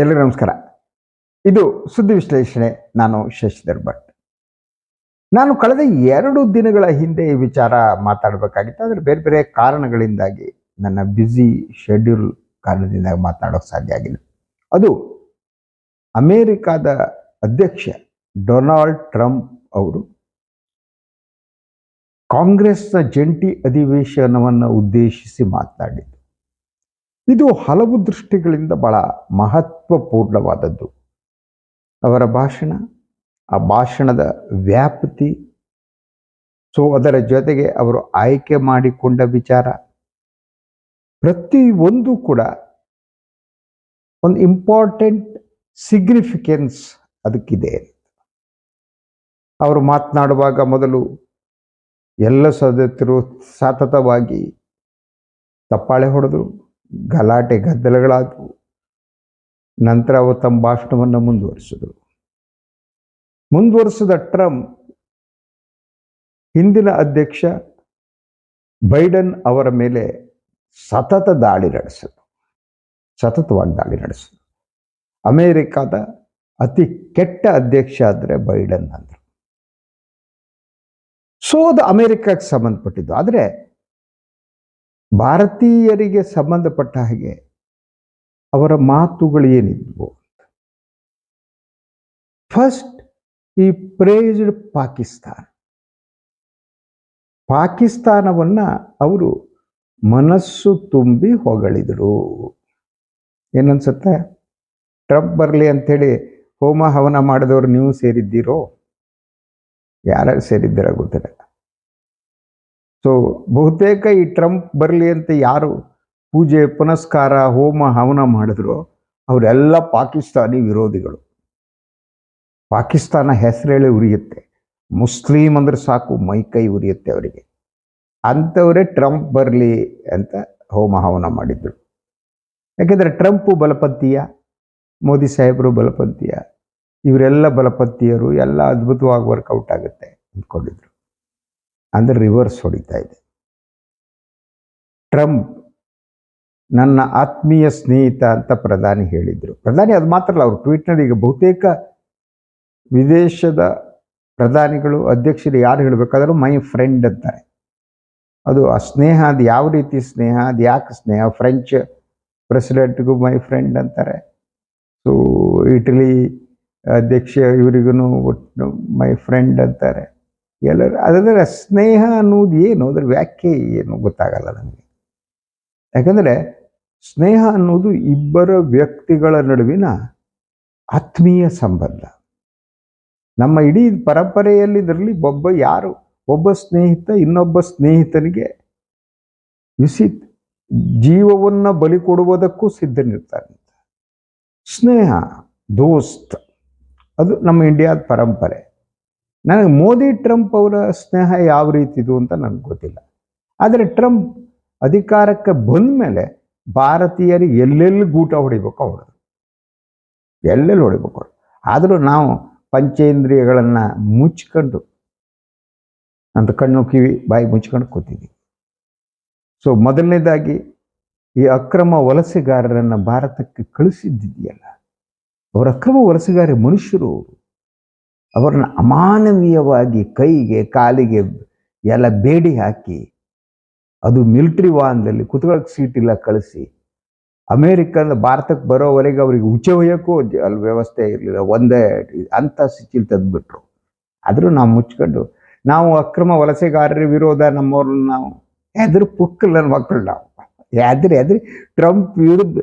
ಎಲ್ಲರಿಗೂ ನಮಸ್ಕಾರ. ಇದು ಸುದ್ದಿ ವಿಶ್ಲೇಷಣೆ, ನಾನು ಶಶಿಧರ್ ಭಟ್ ನಾನು ಕಳೆದ ಎರಡು ದಿನಗಳ ಹಿಂದೆ ಈ ವಿಚಾರ ಮಾತಾಡಬೇಕಾಗಿತ್ತು. ಆದರೆ ಬೇರೆ ಬೇರೆ ಕಾರಣಗಳಿಂದಾಗಿ ನನ್ನ ಬ್ಯುಸಿ ಶೆಡ್ಯೂಲ್ ಕಾರಣದಿಂದ ಮಾತನಾಡೋಕೆ ಸಾಧ್ಯ ಆಗಿಲ್ಲ. ಅದು ಅಮೇರಿಕಾದ ಅಧ್ಯಕ್ಷ ಡೊನಾಲ್ಡ್ ಟ್ರಂಪ್ ಅವರು ಕಾಂಗ್ರೆಸ್ನ ಜಂಟಿ ಅಧಿವೇಶನವನ್ನು ಉದ್ದೇಶಿಸಿ ಮಾತನಾಡಿದ್ದು ಇದು ಹಲವು ದೃಷ್ಟಿಗಳಿಂದ ಬಹಳ ಮಹತ್ವಪೂರ್ಣವಾದದ್ದು. ಅವರ ಭಾಷಣ, ಆ ಭಾಷಣದ ವ್ಯಾಪ್ತಿ, ಸೊ ಅದರ ಜೊತೆಗೆ ಅವರು ಆಯ್ಕೆ ಮಾಡಿಕೊಂಡ ವಿಚಾರ. ಪ್ರತಿಯೊಂದು ಕೂಡ ಒಂದು ಇಂಪಾರ್ಟೆಂಟ್ ಸಿಗ್ನಿಫಿಕೆನ್ಸ್ ಅದಕ್ಕಿದೆ. ಅವರು ಮಾತನಾಡುವಾಗ ಮೊದಲು ಎಲ್ಲ ಸದಸ್ಯರು ಸತತವಾಗಿ ತಪ್ಪಾಳೆ ಹೊಡೆದು ಗಲಾಟೆ ಗದ್ದಲಗಳಾದವು. ನಂತರ ಅವರು ತಮ್ಮ ಭಾಷಣವನ್ನು ಮುಂದುವರಿಸಿದರು. ಮುಂದುವರಿಸಿದ ಟ್ರಂಪ್ ಹಿಂದಿನ ಅಧ್ಯಕ್ಷ ಬೈಡನ್ ಅವರ ಮೇಲೆ ಸತತ ದಾಳಿ ನಡೆಸಿದರು. ಸತತವಾಗಿ ದಾಳಿ ನಡೆಸಿದರು. ಅಮೇರಿಕಾದ ಅತಿ ಕೆಟ್ಟ ಅಧ್ಯಕ್ಷ ಆದರೆ ಬೈಡನ್ ಅಂದರು. ಸೊ ಅದು ಅಮೇರಿಕಕ್ಕೆ ಸಂಬಂಧಪಟ್ಟಿದ್ದು. ಆದರೆ ಭಾರತೀಯರಿಗೆ ಸಂಬಂಧಪಟ್ಟ ಹಾಗೆ ಅವರ ಮಾತುಗಳು ಏನಿದ್ವು? ಫಸ್ಟ್ ಈ ಪ್ರೇಜ್ಡ್ ಪಾಕಿಸ್ತಾನ್ ಪಾಕಿಸ್ತಾನವನ್ನ ಅವರು ಮನಸ್ಸು ತುಂಬಿ ಹೊಗಳಿದರು. ಏನನ್ಸುತ್ತೆ? ಟ್ರಂಪ್ ಬರಲಿ ಅಂಥೇಳಿ ಹೋಮ ಹವನ ಮಾಡಿದವರು ನೀವು ಸೇರಿದ್ದೀರೋ? ಯಾರು ಸೇರಿದ್ದೀರ ಗೊತ್ತಿಲ್ಲ. ಸೊ ಬಹುತೇಕ ಈ ಟ್ರಂಪ್ ಬರಲಿ ಅಂತ ಯಾರು ಪೂಜೆ, ಪುನಸ್ಕಾರ, ಹೋಮ, ಹವನ ಮಾಡಿದ್ರು ಅವರೆಲ್ಲ ಪಾಕಿಸ್ತಾನಿ ವಿರೋಧಿಗಳು. ಪಾಕಿಸ್ತಾನ ಹೆಸರೇಳಿ ಉರಿಯುತ್ತೆ. ಮುಸ್ಲಿಂ ಅಂದ್ರೆ ಸಾಕು ಮೈಕೈ ಉರಿಯುತ್ತೆ ಅವರಿಗೆ. ಅಂಥವರೇ ಟ್ರಂಪ್ ಬರಲಿ ಅಂತ ಹೋಮ, ಹವನ ಮಾಡಿದ್ರು. ಯಾಕೆಂದರೆ ಟ್ರಂಪು ಬಲಪಂಥೀಯ, ಮೋದಿ ಸಾಹೇಬರು ಬಲಪಂಥೀಯ. ಇವರೆಲ್ಲ ಬಲಪಂಥೀಯರು, ಎಲ್ಲ ಅದ್ಭುತವಾಗಿ ವರ್ಕೌಟ್ ಆಗುತ್ತೆ ಅಂದ್ಕೊಂಡಿದ್ರು. ಅಂದರೆ ರಿವರ್ಸ್ ಹೊಡಿತಾ ಇದೆ. ಟ್ರಂಪ್ ನನ್ನ ಆತ್ಮೀಯ ಸ್ನೇಹಿತ ಅಂತ ಪ್ರಧಾನಿ ಹೇಳಿದರು. ಪ್ರಧಾನಿ ಅದು ಮಾತ್ರ ಅಲ್ಲ, ಅವರು ಟ್ವೀಟ್ನಲ್ಲಿ ಈಗ ಬಹುತೇಕ ವಿದೇಶದ ಪ್ರಧಾನಿಗಳು, ಅಧ್ಯಕ್ಷರು ಯಾರು ಹೇಳಬೇಕಾದರೂ ಮೈ ಫ್ರೆಂಡ್ ಅಂತಾರೆ. ಅದು ಆ ಸ್ನೇಹ, ಅದು ಯಾವ ರೀತಿ ಸ್ನೇಹ, ಅದು ಯಾಕೆ ಸ್ನೇಹ? ಫ್ರೆಂಚ್ ಪ್ರೆಸಿಡೆಂಟ್ಗೂ ಮೈ ಫ್ರೆಂಡ್ ಅಂತಾರೆ. ಸೊ ಇಟಲಿ ಅಧ್ಯಕ್ಷ ಇವರಿಗೂ ಮೈ ಫ್ರೆಂಡ್ ಅಂತಾರೆ. ಎಲ್ಲರೂ ಅದರ ಸ್ನೇಹ ಅನ್ನೋದು ಏನು? ಅದರ ವ್ಯಾಖ್ಯೆ ಏನು ಗೊತ್ತಾಗಲ್ಲ ನನಗೆ. ಯಾಕಂದರೆ ಸ್ನೇಹ ಅನ್ನೋದು ಇಬ್ಬರ ವ್ಯಕ್ತಿಗಳ ನಡುವಿನ ಆತ್ಮೀಯ ಸಂಬಂಧ. ನಮ್ಮ ಇಡೀ ಪರಂಪರೆಯಲ್ಲಿ ಇದರಲ್ಲಿ ಒಬ್ಬ ಯಾರು? ಒಬ್ಬ ಸ್ನೇಹಿತ ಇನ್ನೊಬ್ಬ ಸ್ನೇಹಿತನಿಗೆ ವಿಸಿ ಜೀವವನ್ನು ಬಲಿ ಕೊಡುವುದಕ್ಕೂ ಸಿದ್ಧನಿರ್ತಾನೆ ಸ್ನೇಹ, ದೋಸ್ತ್, ಅದು ನಮ್ಮ ಇಂಡಿಯಾದ ಪರಂಪರೆ. ನನಗೆ ಮೋದಿ ಟ್ರಂಪ್ ಅವರ ಸ್ನೇಹ ಯಾವ ರೀತಿದು ಅಂತ ನನಗೆ ಗೊತ್ತಿಲ್ಲ. ಆದರೆ ಟ್ರಂಪ್ ಅಧಿಕಾರಕ್ಕೆ ಬಂದ ಮೇಲೆ ಭಾರತೀಯರಿಗೆ ಎಲ್ಲೆಲ್ಲಿ ಗೂಟ ಹೊಡಿಬೇಕು ಅವರು ಎಲ್ಲೆಲ್ಲಿ ಹೊಡಿಬೇಕು ಅವರು ಆದರೂ ನಾವು ಪಂಚೇಂದ್ರಿಯಗಳನ್ನು ಮುಚ್ಕೊಂಡು ಅಂತ ಕಣ್ಣು ಕಿವಿ ಬಾಯಿ ಮುಚ್ಕೊಂಡು ಕೂತಿದ್ದೀವಿ. ಸೊ ಮೊದಲನೇದಾಗಿ ಈ ಅಕ್ರಮ ವಲಸೆಗಾರರನ್ನು ಭಾರತಕ್ಕೆ ಕಳಿಸಿದ್ದಿದೆಯಲ್ಲ? ಅವರ ಅಕ್ರಮ ವಲಸೆಗಾರ ಮನುಷ್ಯರು ಅವರು. ಅವರನ್ನ ಅಮಾನವೀಯವಾಗಿ ಕೈಗೆ, ಕಾಲಿಗೆ ಎಲ್ಲ ಬೇಡಿ ಹಾಕಿ, ಅದು ಮಿಲಿಟ್ರಿ ವಾಹನದಲ್ಲಿ ಕುತ್ಕೊಳ್ಳೋಕೆ ಸೀಟ್ ಇಲ್ಲ ಕಳಿಸಿ. ಅಮೇರಿಕನ್ ಭಾರತಕ್ಕೆ ಬರೋವರೆಗೆ ಅವರಿಗೆ ಉಚೆ ಒಯ್ಯೋಕ್ಕೂ ಅಲ್ಲಿ ವ್ಯವಸ್ಥೆ ಇರಲಿಲ್ಲ. ಒಂದೇ ಅಂಥ ಸಿಚಿಲ್ ತೆಗೆದ್ಬಿಟ್ರು. ಆದರೂ ನಾವು ಮುಚ್ಕೊಂಡು, ನಾವು ಅಕ್ರಮ ವಲಸೆಗಾರರ ವಿರೋಧ ನಮ್ಮವ್ರನ್ನ ನಾವು ಎದುರು ಪುಕ್ಕಲ್ ಮಕ್ಕಳು ನಾವು. ಯಾದ್ರೆ ಎದ್ರಿ ಟ್ರಂಪ್ ವಿರುದ್ಧ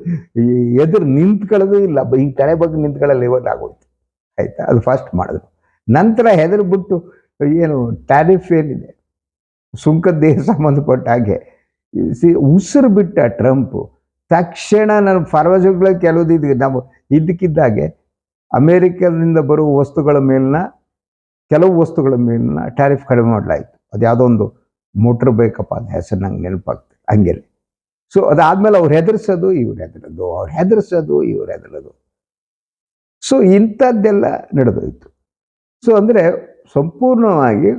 ಎದುರು ನಿಂತ್ಕೊಳ್ಳೋದು ಇಲ್ಲ. ಈ ತಲೆ ಬಗ್ಗೆ ನಿಂತ್ಕೊಳ್ಳೋ ಲೆವೆಲ್ ಆಗೋಯ್ತು. ಆಯ್ತಾ? ಅದು ಫಸ್ಟ್ ಮಾಡಿದ್ರು. ನಂತರ ಹೆದರು ಬಿಟ್ಟು ಏನು ಟ್ಯಾರಿಫ್ ಏನಿದೆ? ಸುಂಕದ್ದೇ ಸಂಬಂಧಪಟ್ಟ ಹಾಗೆ. ಸಿ, ಉಸಿರು ಬಿಟ್ಟ ಟ್ರಂಪ್ ತಕ್ಷಣ ನನ್ನ ಫಾರ್ಮಸಿಗಳ ಕೆಲವು ಇದು, ನಾವು ಇದ್ದಕ್ಕಿದ್ದಾಗೆ ಅಮೇರಿಕದಿಂದ ಬರುವ ವಸ್ತುಗಳ ಮೇಲಿನ, ಕೆಲವು ವಸ್ತುಗಳ ಮೇಲಿನ ಟ್ಯಾರಿಫ್ ಕಡಿಮೆ ಮಾಡಲಾಯಿತು. ಅದು ಯಾವುದೋ ಒಂದು ಮೋಟ್ರ್ ಬೇಕಪ್ಪ ಅಂತ ಹೆಸರು ನಂಗೆ ನೆನಪಾಗ್ತದೆ ಹಂಗೆ ಸೊ ಅದಾದ್ಮೇಲೆ ಅವ್ರು ಹೆದರ್ಸೋದು, ಇವ್ರು ಹೆದರೋದು. ಅವ್ರು ಹೆದರ್ಸೋದು, ಇವ್ರು ಹೆದರೋದು. ಸೊ ಇಂಥದ್ದೆಲ್ಲ ನಡೆದೋಯ್ತು. ಸೊ ಅಂದರೆ ಸಂಪೂರ್ಣವಾಗಿ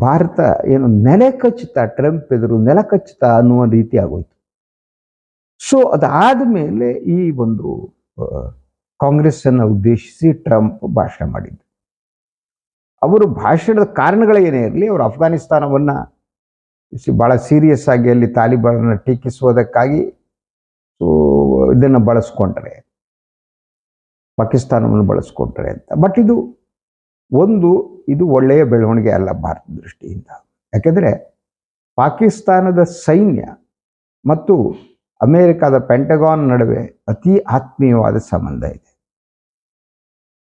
ಭಾರತ ಏನು ನೆಲೆ ಕಚ್ಚಿತ, ಟ್ರಂಪ್ ಎದುರು ನೆಲ ಕಚ್ಚಿತ ಅನ್ನುವ ರೀತಿ ಆಗೋಯ್ತು. ಸೊ ಅದಾದ ಮೇಲೆ ಈ ಒಂದು ಕಾಂಗ್ರೆಸ್ ಅನ್ನು ಉದ್ದೇಶಿಸಿ ಟ್ರಂಪ್ ಭಾಷಣ ಮಾಡಿದ್ರು ಅವರು ಭಾಷಣದ ಕಾರಣಗಳೇನೇ ಇರಲಿ, ಅವರು ಅಫ್ಘಾನಿಸ್ತಾನವನ್ನು ಭಾಳ ಸೀರಿಯಸ್ ಆಗಿ ಅಲ್ಲಿ ತಾಲಿಬಾನನ್ನು ಟೀಕಿಸುವುದಕ್ಕಾಗಿ, ಸೊ, ಇದನ್ನು ಬಳಸ್ಕೊಂಡ್ರೆ, ಪಾಕಿಸ್ತಾನವನ್ನು ಬಳಸ್ಕೊಂಡ್ರೆ ಅಂತ. ಬಟ್ ಇದು ಒಂದು ಇದು ಒಳ್ಳೆಯ ಬೆಳವಣಿಗೆ ಅಲ್ಲ ಭಾರತ ದೃಷ್ಟಿಯಿಂದ ಯಾಕೆಂದರೆ ಪಾಕಿಸ್ತಾನದ ಸೈನ್ಯ ಮತ್ತು ಅಮೇರಿಕಾದ ಪೆಂಟಗಾನ್ ನಡುವೆ ಅತಿ ಆತ್ಮೀಯವಾದ ಸಂಬಂಧ ಇದೆ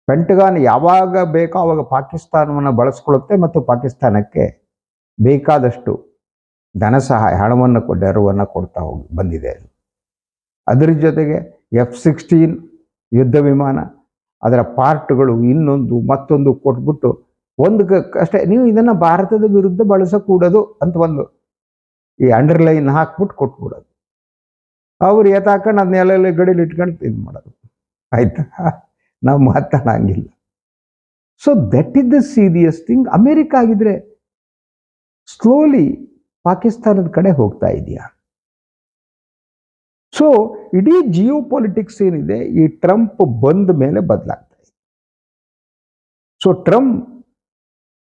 ಪೆಂಟಗಾನ್ ಯಾವಾಗ ಬೇಕೋ ಆವಾಗ ಪಾಕಿಸ್ತಾನವನ್ನು ಬಳಸ್ಕೊಳ್ಳುತ್ತೆ ಮತ್ತು ಪಾಕಿಸ್ತಾನಕ್ಕೆ ಬೇಕಾದಷ್ಟು ಧನ ಸಹಾಯ, ಹಣವನ್ನು ನೆರವನ್ನು ಕೊಡ್ತಾ ಹೋಗಿ ಬಂದಿದೆ ಅದು. ಅದರ ಜೊತೆಗೆ ಎಫ್ ಸಿಕ್ಸ್ಟೀನ್ ಯುದ್ಧ ವಿಮಾನ ಅದರ ಪಾರ್ಟ್ಗಳು ಇನ್ನೊಂದು ಮತ್ತೊಂದು ಕೊಟ್ಬಿಟ್ಟು ಒಂದು ಅಷ್ಟೇ, ನೀವು ಇದನ್ನು ಭಾರತದ ವಿರುದ್ಧ ಬಳಸಕೂಡದು ಅಂತ ಒಂದು ಈ ಅಂಡರ್ಲೈನ್ ಹಾಕ್ಬಿಟ್ಟು ಕೊಟ್ಬಿಡೋದು. ಅವ್ರು ಎತ್ತಾಕೊಂಡು ಅದನ್ನೆಲ್ಲ ಗಡಿಲಿ ಇಟ್ಕೊಂಡು ಇದು ಮಾಡೋದು. ಆಯ್ತಾ? ನಾವು ಮಾತಾಡಂಗಿಲ್ಲ so that is the serious thing America ಆಗಿದ್ರೆ ಸ್ಲೋಲಿ ಪಾಕಿಸ್ತಾನದ ಕಡೆ ಹೋಗ್ತಾ ಇದೆಯಾ? ಸೊ ಇಡೀ ಜಿಯೋ ಪೊಲಿಟಿಕ್ಸ್ ಏನಿದೆ, ಈ ಟ್ರಂಪ್ ಬಂದ ಮೇಲೆ ಬದಲಾಗ್ತದೆ ಸೊ ಟ್ರಂಪ್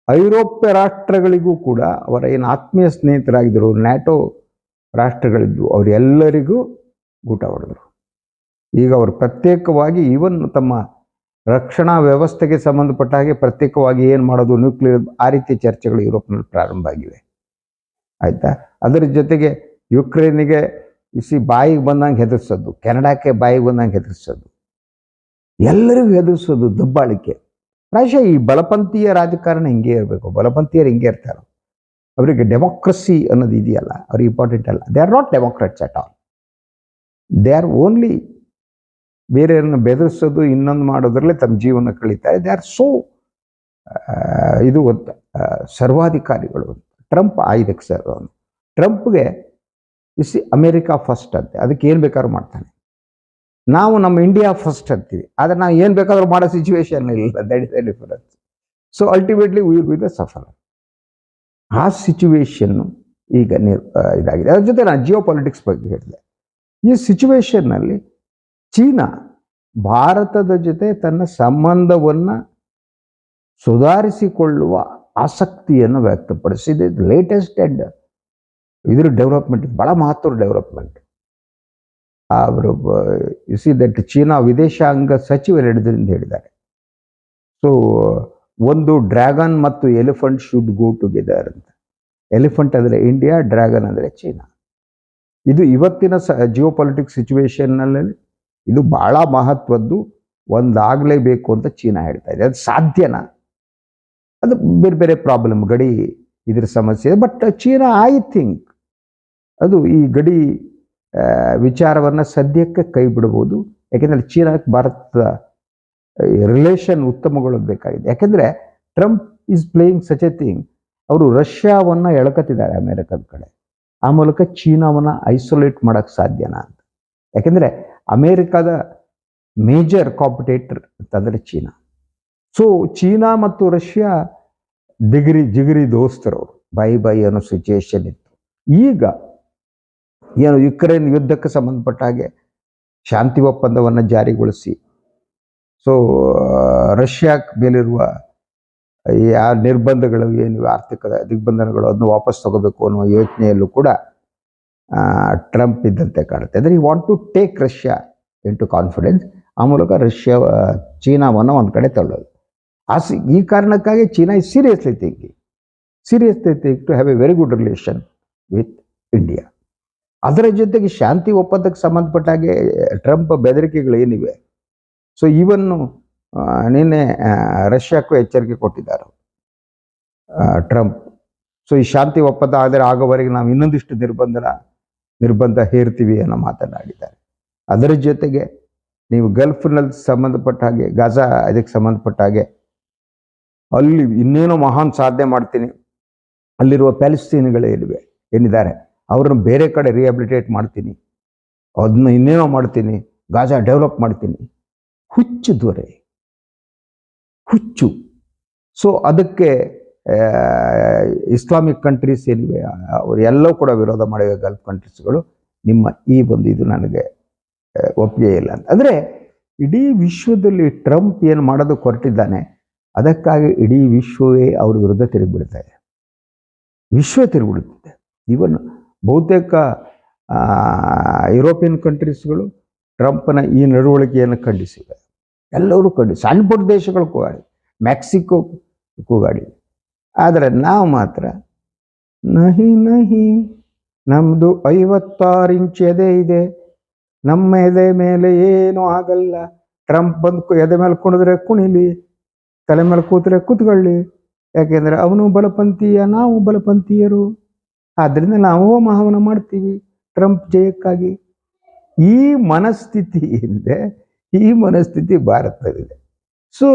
ಐರೋಪ್ಯ ರಾಷ್ಟ್ರಗಳಿಗೂ ಕೂಡ ಅವರ ಏನು ಆತ್ಮೀಯ ಸ್ನೇಹಿತರಾಗಿದ್ದರು ನ್ಯಾಟೋ ರಾಷ್ಟ್ರಗಳಿದ್ದು ಅವರೆಲ್ಲರಿಗೂ ಗೂಟ ಹೊಡೆದರು. ಈಗ ಅವರು ಪ್ರತ್ಯೇಕವಾಗಿ ಈವನ್ ತಮ್ಮ ರಕ್ಷಣಾ ವ್ಯವಸ್ಥೆಗೆ ಸಂಬಂಧಪಟ್ಟ ಹಾಗೆ ಪ್ರತ್ಯೇಕವಾಗಿ ಏನು ಮಾಡೋದು ನ್ಯೂಕ್ಲಿಯರ್ ಆ ರೀತಿ ಚರ್ಚೆಗಳು ಯುರೋಪ್ನಲ್ಲಿ ಪ್ರಾರಂಭ ಆಗಿವೆ. ಆಯಿತಾ? ಅದರ ಜೊತೆಗೆ ಯುಕ್ರೇನಿಗೆ ಇಸಿ ಬಾಯಿಗೆ ಬಂದಂಗೆ ಹೆದರ್ಸೋದು. ಕೆನಡಾಕ್ಕೆ ಬಾಯಿಗೆ ಬಂದಂಗೆ ಹೆದರ್ಸೋದು. ಎಲ್ಲರಿಗೂ ಹೆದರ್ಸೋದು ದಬ್ಬಾಳಿಕೆ. ಪ್ರಾಯಶಃ ಈ ಬಲಪಂಥೀಯ ರಾಜಕಾರಣ ಹಿಂಗೆ ಇರಬೇಕು. ಬಲಪಂಥೀಯರು ಹಿಂಗೆ ಇರ್ತಾರೆ. ಅವರಿಗೆ ಡೆಮೋಕ್ರಸಿ ಅನ್ನೋದು ಇದೆಯಲ್ಲ. ಅವ್ರಿಗೆ ಇಂಪಾರ್ಟೆಂಟ್ ಅಲ್ಲ. They are not democrats at all they are only ಬೇರೆಯವ್ರನ್ನ ಬೆದರಿಸೋದು, ಇನ್ನೊಂದು ಮಾಡೋದ್ರಲ್ಲೇ ತಮ್ಮ ಜೀವನ ಕಳೀತಾರೆ. ದೇ ಆರ್ ಸೋ ಇದು ಸರ್ವಾಧಿಕಾರಿಗಳು ಟ್ರಂಪ್ ಆಯ್ದಕ್ಕೆ ಸರ್ ಅವನು. ಟ್ರಂಪ್ಗೆ ಇಸಿ ಅಮೇರಿಕಾ ಫಸ್ಟ್ ಅಂತೆ. ಅದಕ್ಕೆ ಏನು ಬೇಕಾದ್ರೂ ಮಾಡ್ತಾನೆ. ನಾವು ನಮ್ಮ ಇಂಡಿಯಾ ಫಸ್ಟ್ ಅಂತೀವಿ. ಆದರೆ ನಾವು ಏನು ಬೇಕಾದರೂ ಮಾಡೋ ಸಿಚುವೇಶನ್ ಇಲ್ಲ that is difference so ultimately will be the ಸಫಲ ಆ ಸಿಚುವೇಶನ್ನು ಈಗ ನಿರ್ ಇದಾಗಿದೆ. ಅದ್ರ ಜೊತೆ ನಾನು ಜಿಯೋ ಪಾಲಿಟಿಕ್ಸ್ ಬಗ್ಗೆ ಹೇಳಿದೆ. ಈ ಸಿಚುವೇಶನ್ನಲ್ಲಿ ಚೀನಾ ಭಾರತದ ಜೊತೆ ತನ್ನ ಸಂಬಂಧವನ್ನು ಸುಧಾರಿಸಿಕೊಳ್ಳುವ ಆಸಕ್ತಿಯನ್ನು ವ್ಯಕ್ತಪಡಿಸಿದೆ. ಲೇಟೆಸ್ಟ್ ಆ್ಯಂಡ್ ಇದ್ರ ಡೆವಲಪ್ಮೆಂಟ್ ಭಾಳ ಮಹತ್ವದ ಡೆವಲಪ್ಮೆಂಟ್ ಅವರು ಸಿ ದಟ್ ಚೀನಾ ವಿದೇಶಾಂಗ ಸಚಿವರು ಹಿಡಿದ್ರಿಂದ ಹೇಳಿದ್ದಾರೆ. ಸೊ ಒಂದು ಡ್ರ್ಯಾಗನ್ ಮತ್ತು ಎಲಿಫೆಂಟ್ ಶುಡ್ ಗೋ ಟುಗೆದರ್ ಅಂತ. ಎಲಿಫೆಂಟ್ ಅಂದರೆ ಇಂಡಿಯಾ, ಡ್ರ್ಯಾಗನ್ ಅಂದರೆ ಚೀನಾ. ಇದು ಇವತ್ತಿನ ಸ ಜಿಯೋ ಪೊಲಿಟಿಕ್ಸ್ ಸಿಚುವೇಶನ್ನಲ್ಲಿ ಇದು ಭಾಳ ಮಹತ್ವದ್ದು, ಒಂದಾಗಲೇಬೇಕು ಅಂತ ಚೀನಾ ಹೇಳ್ತಾ ಇದೆ. ಅದು ಸಾಧ್ಯನಾ? ಅದು ಬೇರೆ ಬೇರೆ ಪ್ರಾಬ್ಲಮ್ ಗಡಿ ಇದ್ರ ಸಮಸ್ಯೆ ಬಟ್ ಚೀನಾ ಐ ಥಿಂಕ್ ಅದು ಈ ಗಡಿ ವಿಚಾರವನ್ನು ಸದ್ಯಕ್ಕೆ ಕೈ ಬಿಡ್ಬೋದು ಯಾಕೆಂದರೆ ಚೀನಾಕ್ಕೆ ಭಾರತದ ರಿಲೇಷನ್ ಉತ್ತಮಗೊಳ್ಳಬೇಕಾಗಿದೆ ಯಾಕೆಂದರೆ Trump is playing such a thing ಅವರು ರಷ್ಯಾವನ್ನು ಎಳ್ಕತ್ತಿದ್ದಾರೆ ಅಮೆರಿಕದ ಕಡೆ. ಆ ಮೂಲಕ ಚೀನಾವನ್ನು ಐಸೋಲೇಟ್ ಮಾಡೋಕ್ಕೆ ಸಾಧ್ಯನಾ ಅಂತ. ಯಾಕೆಂದರೆ ಅಮೇರಿಕಾದ ಮೇಜರ್ ಕಾಂಪಿಟೇಟರ್ ಅಂತಂದರೆ ಚೀನಾ. ಸೊ ಚೀನಾ ಮತ್ತು ರಷ್ಯಾ ಡಿಗ್ರಿ, ಜಿಗಿರಿ ದೋಸ್ತರು ಬೈ ಬೈ ಅನ್ನೋ ಸಿಚುಯೇಷನ್ ಇತ್ತು. ಈಗ ಏನು ಯುಕ್ರೇನ್ ಯುದ್ಧಕ್ಕೆ ಸಂಬಂಧಪಟ್ಟ ಹಾಗೆ ಶಾಂತಿ ಒಪ್ಪಂದವನ್ನು ಜಾರಿಗೊಳಿಸಿ. ಸೊ ರಷ್ಯಾ ಮೇಲಿರುವ ಆ ನಿರ್ಬಂಧಗಳು ಏನು ಆರ್ಥಿಕ ದಿಗ್ಬಂಧನಗಳು ಅದನ್ನು ವಾಪಸ್ ತಗೋಬೇಕು ಅನ್ನುವ ಯೋಚನೆಯಲ್ಲೂ ಕೂಡ ಟ್ರಂಪ್ ಇದ್ದಂತೆ ಕಾಣುತ್ತೆ. ಅಂದರೆ ಈ want to take Russia into confidence ಆ ಮೂಲಕ ರಷ್ಯಾ ಚೀನಾವನ್ನು ಒಂದು ಕಡೆ ತಳ್ಳೋದು. ಆ ಸಿ, ಈ ಕಾರಣಕ್ಕಾಗಿ China is seriously thinking seriously think to have a very good relation with India ಅದರ ಜೊತೆಗೆ ಶಾಂತಿ ಒಪ್ಪಂದಕ್ಕೆ ಸಂಬಂಧಪಟ್ಟ ಹಾಗೆ ಟ್ರಂಪ್ ಬೆದರಿಕೆಗಳು ಏನಿವೆ? ಸೊ ಇವನ್ನು ನಿನ್ನೆ ರಷ್ಯಾಕ್ಕೂ ಎಚ್ಚರಿಕೆ ಕೊಟ್ಟಿದ್ದಾರೆ ಟ್ರಂಪ್. ಸೊ ಈ ಶಾಂತಿ ಒಪ್ಪಂದ ಆದರೆ ಆಗೋವರೆಗೆ ನಾವು ಇನ್ನೊಂದಿಷ್ಟು ನಿರ್ಬಂಧನ, ನಿರ್ಬಂಧ ಹೇರ್ತೀವಿ ಅನ್ನೋ ಮಾತನಾಡಿದ್ದಾರೆ ಅದರ ಜೊತೆಗೆ ನೀವು ಗಲ್ಫ್ನಲ್ಲಿ ಸಂಬಂಧಪಟ್ಟ ಹಾಗೆ, ಗಾಜಾ ಇದಕ್ಕೆ ಸಂಬಂಧಪಟ್ಟ ಹಾಗೆ, ಅಲ್ಲಿ ಇನ್ನೇನೋ ಮಹಾನ್ ಸಾಧನೆ ಮಾಡ್ತೀನಿ. ಅಲ್ಲಿರುವ ಪ್ಯಾಲೆಸ್ತೀನಿಗಳು ಏನಿವೆ ಏನಿದ್ದಾರೆ? ಅವ್ರನ್ನ ಬೇರೆ ಕಡೆ ರಿಹ್ಯಾಬಿಲಿಟೇಟ್ ಮಾಡ್ತೀನಿ. ಅದನ್ನ ಇನ್ನೇನೋ ಮಾಡ್ತೀನಿ. ಗಾಜಾ ಡೆವಲಪ್ ಮಾಡ್ತೀನಿ. ಹುಚ್ಚು ದೊರೆ. ಹುಚ್ಚು. ಸೊ ಅದಕ್ಕೆ ಇಸ್ಲಾಮಿಕ್ ಕಂಟ್ರೀಸ್ ಏನಿವೆ ಅವರೆಲ್ಲವೂ ಕೂಡ ವಿರೋಧ ಮಾಡಿವೆ ಗಲ್ಫ್ ಕಂಟ್ರೀಸ್ಗಳು ನಿಮ್ಮ ಈ ಒಂದು ಇದು ನನಗೆ ಒಪ್ಪಿಗೆ ಇಲ್ಲ ಅಂತ. ಅಂದರೆ, ಇಡೀ ವಿಶ್ವದಲ್ಲಿ ಟ್ರಂಪ್ ಏನು ಮಾಡೋದು ಹೊರಟಿದ್ದಾನೆ ಅದಕ್ಕಾಗಿ ಇಡೀ ವಿಶ್ವವೇ ಅವ್ರ ವಿರುದ್ಧ ತಿರುಗಿಬಿಡ್ತಾ ವಿಶ್ವ ತಿರುಗಿಬಿಡುತ್ತಿದೆ ಇವನ್ ಬಹುತೇಕ ಯುರೋಪಿಯನ್ ಕಂಟ್ರೀಸ್ಗಳು ಟ್ರಂಪ್ನ ಈ ನಡವಳಿಕೆಯನ್ನು ಖಂಡಿಸಿವೆ. ಎಲ್ಲರೂ ಖಂಡಿಸಿ ಸಣ್ಣ ಪುಟ್ಟ ದೇಶಗಳು ಕೂಗಾಡಿ, ಮೆಕ್ಸಿಕೋ ಕೂಗಾಡಿ. ಆದರೆ ನಾವು ಮಾತ್ರ ನಹಿ ನಹಿ ನಮ್ಮದು ಐವತ್ತಾರು ಇಂಚ್ ಎದೆ ಇದೆ, ನಮ್ಮ ಎದೆ ಮೇಲೆ ಏನೂ ಆಗಲ್ಲ. ಟ್ರಂಪ್ ಬಂದು ಎದೆ ಮೇಲೆ ಕುಣಿದ್ರೆ ಕುಣಿಲಿ, ತಲೆ ಮೇಲೆ ಕೂತ್ರೆ ಕೂತ್ಕೊಳ್ಳಿ. ಯಾಕೆಂದ್ರೆ ಅವನು ಬಲಪಂಥೀಯ, ನಾವು ಬಲಪಂಥೀಯರು. ಆದ್ದರಿಂದ ನಾವು ಹೋಮಹವನ ಮಾಡ್ತೀವಿ. ಟ್ರಂಪ್ ಜಯಕ್ಕಾಗಿ. ಈ ಮನಸ್ಥಿತಿ ಹಿಂದೆ ಈ ಮನಸ್ಥಿತಿ ಭಾರತದಲ್ಲಿದೆ. ಸೊ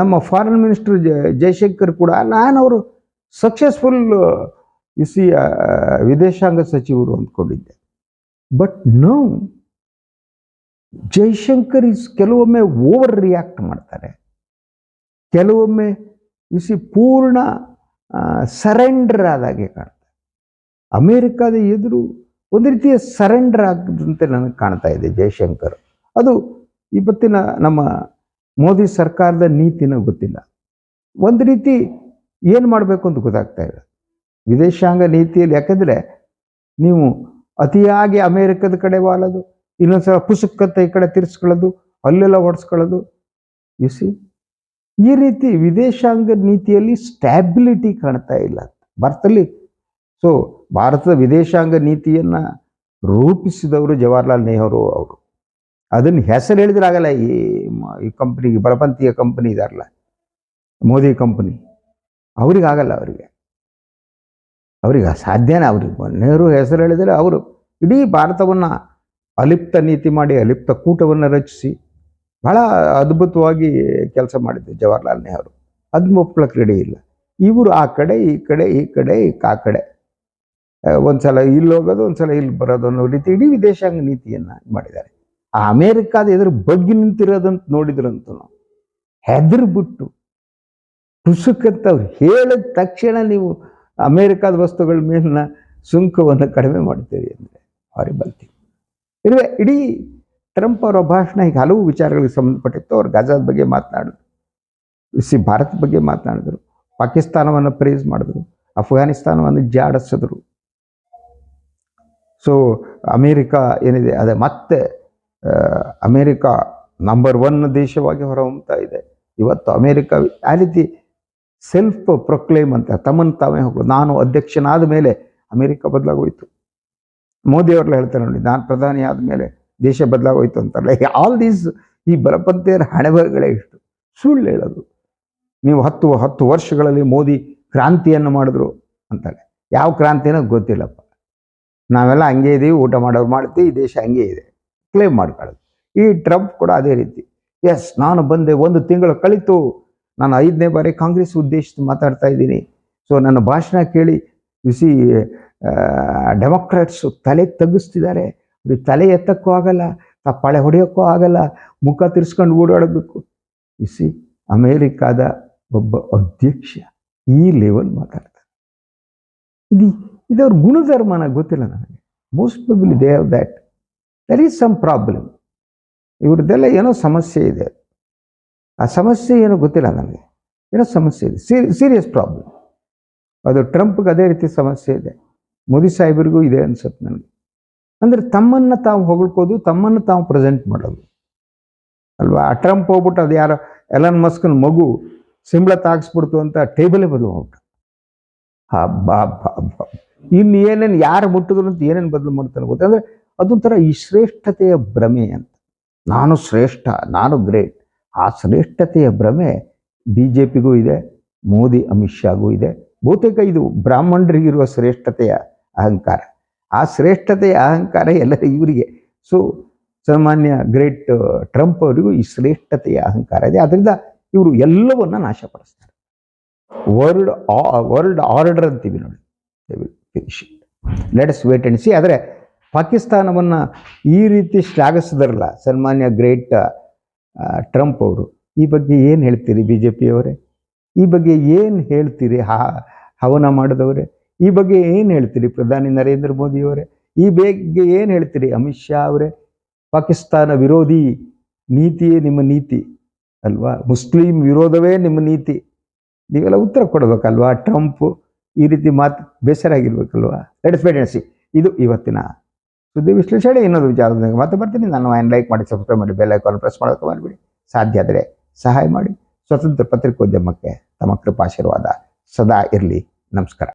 ನಮ್ಮ ಫಾರಿನ್ ಮಿನಿಸ್ಟರ್ ಜಯಶಂಕರ್ ಕೂಡ, ನಾನು ಅವರು ಸಕ್ಸಸ್ಫುಲ್ ಸಿ ವಿದೇಶಾಂಗ ಸಚಿವರು ಅಂದ್ಕೊಂಡಿದ್ದೆ. ಬಟ್ ನೋ ಜೈಶಂಕರ್ ಇಸ್ ಕೆಲವೊಮ್ಮೆ ಓವರ್ ರಿಯಾಕ್ಟ್ ಮಾಡ್ತಾರೆ. ಕೆಲವೊಮ್ಮೆ ಯು ಸಿ ಪೂರ್ಣ ಸರೆಂಡರ್ ಆದಾಗೆ ಕಾಣ್ತಾರೆ. ಅಮೇರಿಕಾದ ಎದುರು ಒಂದು ರೀತಿಯ ಸರೆಂಡರ್ ಆಗದಂತೆ ನನಗೆ ಕಾಣ್ತಾ ಇದೆ ಜಯಶಂಕರ್ ಅದು ಇವತ್ತಿನ ನಮ್ಮ ಮೋದಿ ಸರ್ಕಾರದ ನೀತಿನ ಗೊತ್ತಿಲ್ಲ. ಒಂದು ರೀತಿ ಏನು ಮಾಡಬೇಕು ಅಂತ ಗೊತ್ತಾಗ್ತಾ ಇಲ್ಲ. ವಿದೇಶಾಂಗ ನೀತಿಯಲ್ಲಿ ಯಾಕೆಂದರೆ ನೀವು ಅತಿಯಾಗಿ ಅಮೇರಿಕದ ಕಡೆ ವಾಲೋದು, ಇನ್ನೊಂದ್ಸಲ ಪುಸುಕ್ಕತ್ತ ಈ ಕಡೆ ತಿರ್ಸ್ಕೊಳ್ಳೋದು, ಅಲ್ಲೆಲ್ಲ ಹೊಡ್ಸ್ಕೊಳ್ಳೋದು. ಸಿ ಈ ರೀತಿ ವಿದೇಶಾಂಗ ನೀತಿಯಲ್ಲಿ ಸ್ಟ್ಯಾಬಿಲಿಟಿ ಕಾಣ್ತಾ ಇಲ್ಲ ಭಾರತದಲ್ಲಿ ಸೊ ಭಾರತದ ವಿದೇಶಾಂಗ ನೀತಿಯನ್ನು ರೂಪಿಸಿದವರು ಜವಾಹರ್ಲಾಲ್ ನೆಹರು ಅವರು. ಅದನ್ನು ಹೆಸರು ಹೇಳಿದ್ರೆ ಆಗಲ್ಲ, ಈ ಕಂಪ್ನಿಗೆ ಬಲಪಂಥೀಯ ಕಂಪ್ನಿ ಇದಾರಲ್ಲ, ಮೋದಿ ಕಂಪನಿ ಅವ್ರಿಗಾಗಲ್ಲ ಅವರಿಗೆ. ಅವ್ರಿಗೆ ಸಾಧ್ಯನೇ ಅವ್ರಿಗೆ. ನೆಹರು ಹೆಸರು ಹೇಳಿದರೆ ಅವರು ಇಡೀ ಭಾರತವನ್ನು ಅಲಿಪ್ತ ನೀತಿ ಮಾಡಿ, ಅಲಿಪ್ತ ಕೂಟವನ್ನು ರಚಿಸಿ ಬಹಳ ಅದ್ಭುತವಾಗಿ ಕೆಲಸ ಮಾಡಿದ್ರು ಜವಾಹರ್ಲಾಲ್ ನೆಹರು. ಅದು ಒಪ್ಕೊಳ್ಳೋಕೆ ಕ್ರೀಡೆ ಇಲ್ಲ ಇವರು ಆ ಕಡೆ, ಈ ಕಡೆ ಈ ಕಡೆ ಆ ಕಡೆ. ಒಂದ್ಸಲ ಇಲ್ಲಿ ಹೋಗೋದು, ಒಂದ್ಸಲ ಇಲ್ಲಿ ಬರೋದು ಅನ್ನೋ ರೀತಿ ಇಡೀ ವಿದೇಶಾಂಗ ನೀತಿಯನ್ನ ಮಾಡಿದ್ದಾರೆ. ಆ ಅಮೇರಿಕಾದ ಎದುರು ಬಗ್ಗಿ ನಿಂತಿರೋದಂತ ನೋಡಿದ್ರಂತೂ ಹೆದರ್ಬಿಟ್ಟು ಪುಸ್ತಕಂತ ಅವ್ರು ಹೇಳಿದ ತಕ್ಷಣ ನೀವು ಅಮೇರಿಕಾದ ವಸ್ತುಗಳ ಮೇಲಿನ ಸುಂಕವನ್ನು ಕಡಿಮೆ ಮಾಡ್ತೀರಿ ಅಂದರೆ ಅವ್ರಿ ಬಲ್ತಿ ಇರುವೆ, ಇಡೀ ಟ್ರಂಪ್ ಅವರ ಭಾಷಣ ಈಗ ಹಲವು ವಿಚಾರಗಳಿಗೆ ಸಂಬಂಧಪಟ್ಟಿತ್ತು. ಅವ್ರು ಗಜಾದ ಬಗ್ಗೆ ಮಾತನಾಡಿದ್ರು. ಸಿ ಭಾರತ ಬಗ್ಗೆ ಮಾತನಾಡಿದ್ರು. ಪಾಕಿಸ್ತಾನವನ್ನು ಪ್ರೇಸ್ ಮಾಡಿದ್ರು. ಅಫ್ಘಾನಿಸ್ತಾನವನ್ನು ಜಾಡಿಸಿದ್ರು. ಸೊ ಅಮೇರಿಕಾ ಏನಿದೆ, ಅದೇ ಮತ್ತೆ ಅಮೇರಿಕಾ ನಂಬರ್ ಒನ್ ದೇಶವಾಗಿ ಹೊರಹೊಮ್ತಾ ಇದೆ. ಇವತ್ತು ಅಮೇರಿಕ ಆ ರೀತಿ ಸೆಲ್ಫ್ ಪ್ರೊಕ್ಲೇಮ್ ಅಂತ, ತಮ್ಮನ್ನು ತಾವೇ ಹೋಗೋದು ನಾನು ಅಧ್ಯಕ್ಷನಾದ ಮೇಲೆ ಅಮೇರಿಕ ಬದಲಾಗೋಯ್ತು. ಮೋದಿ ಅವ್ರೆಲ್ಲ ಹೇಳ್ತಾರೆ ನೋಡಿ, ನಾನು ಪ್ರಧಾನಿ ಆದಮೇಲೆ ದೇಶ ಬದಲಾಗೋಯ್ತು ಅಂತಾರಲ್ಲ ಆಲ್ ದೀಸ್ ಈ ಬಲಪಂಥೆಯರ ಹಣೆಬರಗಳೇ ಇಷ್ಟು. ಸುಳ್ಳು ಹೇಳೋದು. ನೀವು ಹತ್ತು ಹತ್ತು ವರ್ಷಗಳಲ್ಲಿ ಮೋದಿ ಕ್ರಾಂತಿಯನ್ನು ಮಾಡಿದ್ರು ಅಂತಾರೆ. ಯಾವ ಕ್ರಾಂತಿನೋ ಗೊತ್ತಿಲ್ಲಪ್ಪ. ನಾವೆಲ್ಲ ಹಂಗೆ ಇದ್ದೀವಿ ಊಟ ಮಾಡೋರು ಮಾಡ್ತೀವಿ, ಈ ದೇಶ ಹಂಗೆ ಇದೆ. ಕ್ಲೇಮ್ ಮಾಡ್ಕೊಳ್ಳೋದು. ಈ ಟ್ರಂಪ್ ಕೂಡ ಅದೇ ರೀತಿ. ಎಸ್ ನಾನು ಬಂದೆ, ಒಂದು ತಿಂಗಳು ಕಳಿತು. ನಾನು ಐದನೇ ಬಾರಿ ಕಾಂಗ್ರೆಸ್ ಉದ್ದೇಶಿಸಿ ಮಾತಾಡ್ತಾ ಇದ್ದೀನಿ. ಸೊ ನನ್ನ ಭಾಷಣ ಕೇಳಿ ಸಿ ಡೆಮೊಕ್ರಾಟ್ಸು ತಲೆ ತಗ್ಗಿಸ್ತಿದ್ದಾರೆ. ತಲೆ ಎತ್ತಕ್ಕೂ ಆಗಲ್ಲ, ತಪ್ಪಾಳೆ ಹೊಡೆಯೋಕ್ಕೂ ಆಗಲ್ಲ, ಮುಖ ತಿರ್ಸ್ಕೊಂಡು ಓಡಾಡಬೇಕು. ಬಿಸಿ ಅಮೇರಿಕಾದ ಒಬ್ಬ ಅಧ್ಯಕ್ಷ ಈ ಲೆವೆಲ್ ಮಾತಾಡ್ತಾರೆ ಇದು ಇದವ್ರ ಗುಣಧರ್ಮನ ಗೊತ್ತಿಲ್ಲ ನನಗೆ. Most people they have that there is some problem ಇವ್ರದ್ದೆಲ್ಲ ಏನೋ ಸಮಸ್ಯೆ ಇದೆ. ಆ ಸಮಸ್ಯೆ ಏನೋ ಗೊತ್ತಿಲ್ಲ ನನಗೆ. ಏನೋ ಸಮಸ್ಯೆ ಇದೆ. ಸೀರಿಯಸ್ ಪ್ರಾಬ್ಲಮ್ ಅದು ಟ್ರಂಪ್ಗೆ ಅದೇ ರೀತಿ ಸಮಸ್ಯೆ ಇದೆ. ಮೋದಿ ಸಾಹೇಬರಿಗೂ ಇದೆ ಅನ್ಸುತ್ತೆ ನನಗೆ. ಅಂದರೆ ತಮ್ಮನ್ನು ತಾವು ಹೊಗಳ್ಕೋದು, ತಮ್ಮನ್ನು ತಾವು ಪ್ರೆಸೆಂಟ್ ಮಾಡೋದು. ಅಲ್ವಾ? ಆ ಟ್ರಂಪ್ ಹೋಗ್ಬಿಟ್ಟು ಅದು ಯಾರೋ ಎಲನ್ ಮಸ್ಕನ್ ಮಗು ಸಿಂಬಳ ತಾಗಿಸ್ಬಿಡ್ತು ಅಂತ ಟೇಬಲೇ ಬದಲು ಹೋಗ್ಬಿಟ್ಟು ಹಬ್ಬ ಹಬ್ಬ ಹಬ್ಬ. ಇನ್ನು ಏನೇನು, ಯಾರು ಮುಟ್ಟಿದ್ರು ಅಂತ ಏನೇನು ಬದಲು ಮಾಡ್ತಾನೆ ಗೊತ್ತಂದ್ರೆ ಅದೊಂಥರ ಈ ಶ್ರೇಷ್ಠತೆಯ ಭ್ರಮೆ ಅಂತ. ನಾನು ಶ್ರೇಷ್ಠ, ನಾನು ಗ್ರೇಟ್. ಆ ಶ್ರೇಷ್ಠತೆಯ ಭ್ರಮೆ ಬಿ ಜೆ ಪಿಗೂ ಇದೆ, ಮೋದಿ, ಅಮಿತ್ ಶಾಗೂ ಇದೆ. ಬಹುತೇಕ ಇದು ಬ್ರಾಹ್ಮಣರಿಗಿರುವ ಶ್ರೇಷ್ಠತೆಯ ಅಹಂಕಾರ. ಆ ಶ್ರೇಷ್ಠತೆಯ ಅಹಂಕಾರ ಎಲ್ಲರ ಇವರಿಗೆ. ಸೊ ಸಾಮಾನ್ಯ ಗ್ರೇಟ್ ಟ್ರಂಪ್ ಅವರಿಗೂ ಈ ಶ್ರೇಷ್ಠತೆಯ ಅಹಂಕಾರ ಇದೆ. ಅದರಿಂದ ಇವರು ಎಲ್ಲವನ್ನ ನಾಶಪಡಿಸ್ತಾರೆ. ವರ್ಲ್ಡ್ ವರ್ಲ್ಡ್ ಆರ್ಡರ್ ಅಂತೀವಿ ನೋಡಿ. ಲೆಟ್ಸ್ ವೇಟ್ ಅಂಡ್ ಸಿ ಆದರೆ ಪಾಕಿಸ್ತಾನವನ್ನು ಈ ರೀತಿ ಶ್ಲಾಘಿಸಿದ್ರಲ್ಲ ಸನ್ಮಾನ್ಯ ಗ್ರೇಟ್ ಟ್ರಂಪ್ ಅವರು, ಈ ಬಗ್ಗೆ ಏನು ಹೇಳ್ತೀರಿ ಬಿ ಜೆ ಈ ಬಗ್ಗೆ ಏನು ಹೇಳ್ತೀರಿ ಹವನ ಮಾಡಿದವರೇ? ಈ ಬಗ್ಗೆ ಏನು ಹೇಳ್ತೀರಿ ಪ್ರಧಾನಿ ನರೇಂದ್ರ ಮೋದಿಯವರೇ ಈ ಬಗ್ಗೆ ಏನು ಹೇಳ್ತೀರಿ ಅಮಿತ್ ಶಾ ಅವರೇ? ಪಾಕಿಸ್ತಾನ ವಿರೋಧಿ ನೀತಿಯೇ ನಿಮ್ಮ ನೀತಿ, ಅಲ್ವಾ? ಮುಸ್ಲಿಂ ವಿರೋಧವೇ ನಿಮ್ಮ ನೀತಿ. ನೀವೆಲ್ಲ ಉತ್ತರ ಕೊಡಬೇಕಲ್ವಾ? ಟ್ರಂಪ್ ಈ ರೀತಿ ಮಾತು ಬೇಸರ ಆಗಿರ್ಬೇಕಲ್ವಾ? ಲೆಟ್ಸ್ ಇದು ಇವತ್ತಿನ ಸುದ್ದಿ ವಿಶ್ಲೇಷಣೆ. ಇನ್ನೊಂದು ವಿಚಾರದಾಗ ಮತ್ತೆ ಬರ್ತೀನಿ. ನಾನು ಲೈಕ್ ಮಾಡಿ ಸಬ್ಸ್ಕ್ರೈಬ್ ಮಾಡಿ ಬೆಲ್ ಐಕಾನ್ ಪ್ರೆಸ್ ಮಾಡೋಕೆ ಮಾಡಿಬಿಡಿ ಸಾಧ್ಯ ಆದರೆ ಸಹಾಯ ಮಾಡಿ. ಸ್ವತಂತ್ರ ಪತ್ರಿಕೋದ್ಯಮಕ್ಕೆ ತಮ್ಮ ಕೃಪಾಶೀರ್ವಾದ ಸದಾ ಇರಲಿ. ನಮಸ್ಕಾರ.